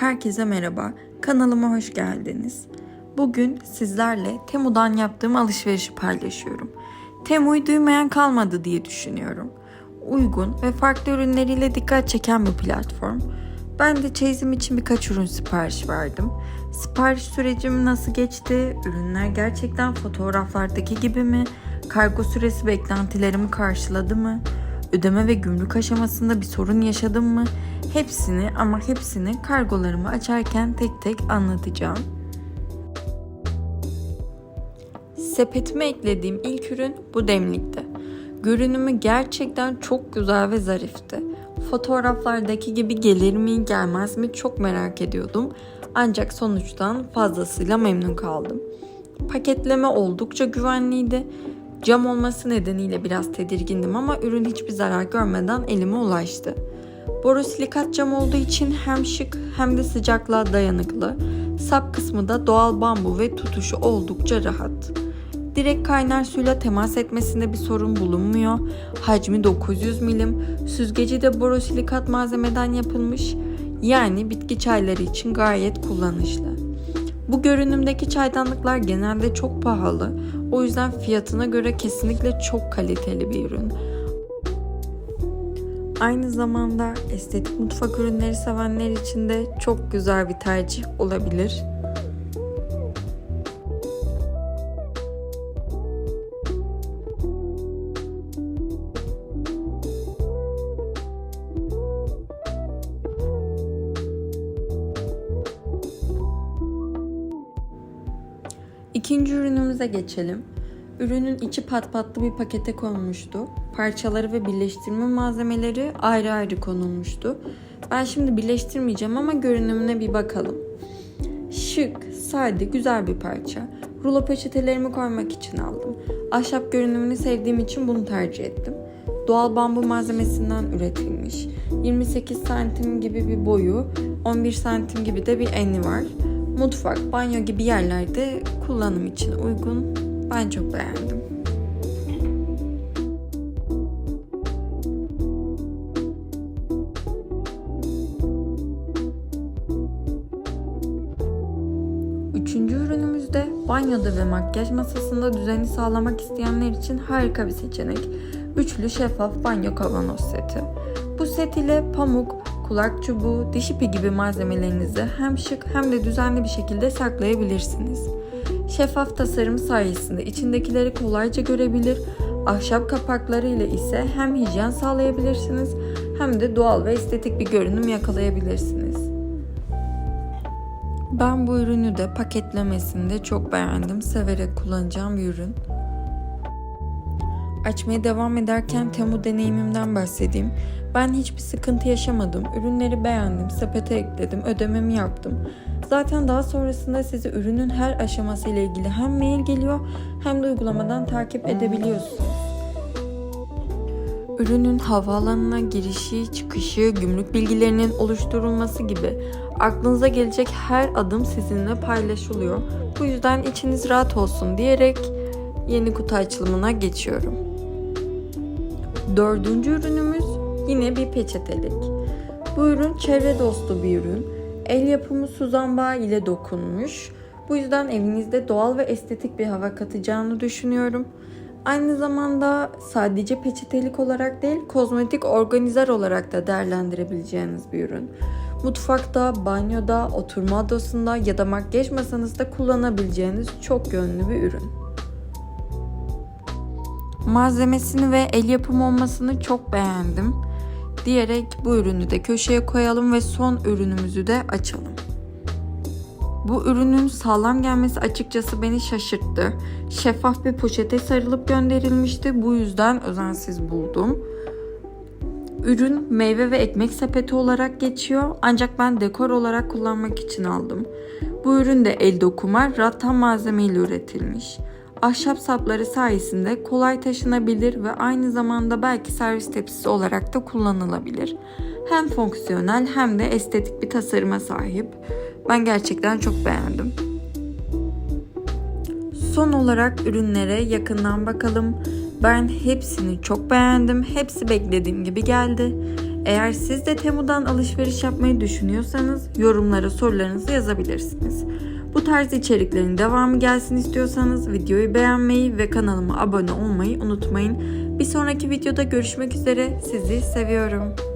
Herkese merhaba, kanalıma hoş geldiniz. Bugün sizlerle Temu'dan yaptığım alışverişi paylaşıyorum. Temu'yu duymayan kalmadı diye düşünüyorum. Uygun ve farklı ürünleriyle dikkat çeken bir platform. Ben de çeyizim için birkaç ürün sipariş verdim. Sipariş sürecim nasıl geçti? Ürünler gerçekten fotoğraflardaki gibi mi? Kargo süresi beklentilerimi karşıladı mı? Ödeme ve gümrük aşamasında bir sorun yaşadım mı? Hepsini ama hepsini kargolarımı açarken tek tek anlatacağım. Sepetime eklediğim ilk ürün bu demlikti. Görünümü gerçekten çok güzel ve zarifti. Fotoğraflardaki gibi gelir mi gelmez mi çok merak ediyordum. Ancak sonuçtan fazlasıyla memnun kaldım. Paketleme oldukça güvenliydi. Cam olması nedeniyle biraz tedirgindim ama ürün hiçbir zarar görmeden elime ulaştı. Borosilikat cam olduğu için hem şık hem de sıcaklığa dayanıklı. Sap kısmı da doğal bambu ve tutuşu oldukça rahat. Direkt kaynar suyla temas etmesinde bir sorun bulunmuyor. Hacmi 900 milim, süzgeci de borosilikat malzemeden yapılmış. Yani bitki çayları için gayet kullanışlı. Bu görünümdeki çaydanlıklar genelde çok pahalı. O yüzden fiyatına göre kesinlikle çok kaliteli bir ürün. Aynı zamanda estetik mutfak ürünleri sevenler için de çok güzel bir tercih olabilir. İkinci ürünümüze geçelim. Ürünün içi pat patlı bir pakete konmuştu. Parçaları ve birleştirme malzemeleri ayrı ayrı konulmuştu. Ben şimdi birleştirmeyeceğim ama görünümüne bir bakalım. Şık, sade, güzel bir parça. Rulo peçetelerimi koymak için aldım. Ahşap görünümünü sevdiğim için bunu tercih ettim. Doğal bambu malzemesinden üretilmiş. 28 santim gibi bir boyu, 11 santim gibi de bir eni var. Mutfak, banyo gibi yerlerde kullanım için uygun. Ben çok beğendim. Üçüncü ürünümüz de banyoda ve makyaj masasında düzeni sağlamak isteyenler için harika bir seçenek. Üçlü şeffaf banyo kavanoz seti. Bu set ile pamuk, kulak çubuğu, diş ipi gibi malzemelerinizi hem şık hem de düzenli bir şekilde saklayabilirsiniz. Şeffaf tasarım sayesinde içindekileri kolayca görebilir, ahşap kapakları ile ise hem hijyen sağlayabilirsiniz hem de doğal ve estetik bir görünüm yakalayabilirsiniz. Ben bu ürünü de paketlemesinde çok beğendim. Severek kullanacağım bir ürün. Açmaya devam ederken Temu deneyimimden bahsedeyim. Ben hiçbir sıkıntı yaşamadım. Ürünleri beğendim, sepete ekledim, ödememi yaptım. Zaten daha sonrasında size ürünün her aşaması ile ilgili hem mail geliyor hem de uygulamadan takip edebiliyorsunuz. Ürünün havaalanına girişi, çıkışı, gümrük bilgilerinin oluşturulması gibi aklınıza gelecek her adım sizinle paylaşılıyor. Bu yüzden içiniz rahat olsun diyerek yeni kutu açılımına geçiyorum. Dördüncü ürünümüz yine bir peçetelik. Bu ürün çevre dostu bir ürün. El yapımı suzan bağ ile dokunmuş. Bu yüzden evinizde doğal ve estetik bir hava katacağını düşünüyorum. Aynı zamanda sadece peçetelik olarak değil, kozmetik organizer olarak da değerlendirebileceğiniz bir ürün. Mutfakta, banyoda, oturma odasında ya da makyaj masanızda kullanabileceğiniz çok yönlü bir ürün. Malzemesini ve el yapımı olmasını çok beğendim. Diyerek bu ürünü de köşeye koyalım ve son ürünümüzü de açalım. Bu ürünün sağlam gelmesi açıkçası beni şaşırttı. Şeffaf bir poşete sarılıp gönderilmişti. Bu yüzden özensiz buldum. Ürün meyve ve ekmek sepeti olarak geçiyor ancak ben dekor olarak kullanmak için aldım. Bu ürün de el dokuma rattan malzeme ile üretilmiş. Ahşap sapları sayesinde kolay taşınabilir ve aynı zamanda belki servis tepsisi olarak da kullanılabilir. Hem fonksiyonel hem de estetik bir tasarıma sahip. Ben gerçekten çok beğendim. Son olarak ürünlere yakından bakalım. Ben hepsini çok beğendim. Hepsi beklediğim gibi geldi. Eğer siz de Temu'dan alışveriş yapmayı düşünüyorsanız yorumlara sorularınızı yazabilirsiniz. Bu tarz içeriklerin devamı gelsin istiyorsanız videoyu beğenmeyi ve kanalıma abone olmayı unutmayın. Bir sonraki videoda görüşmek üzere. Sizi seviyorum.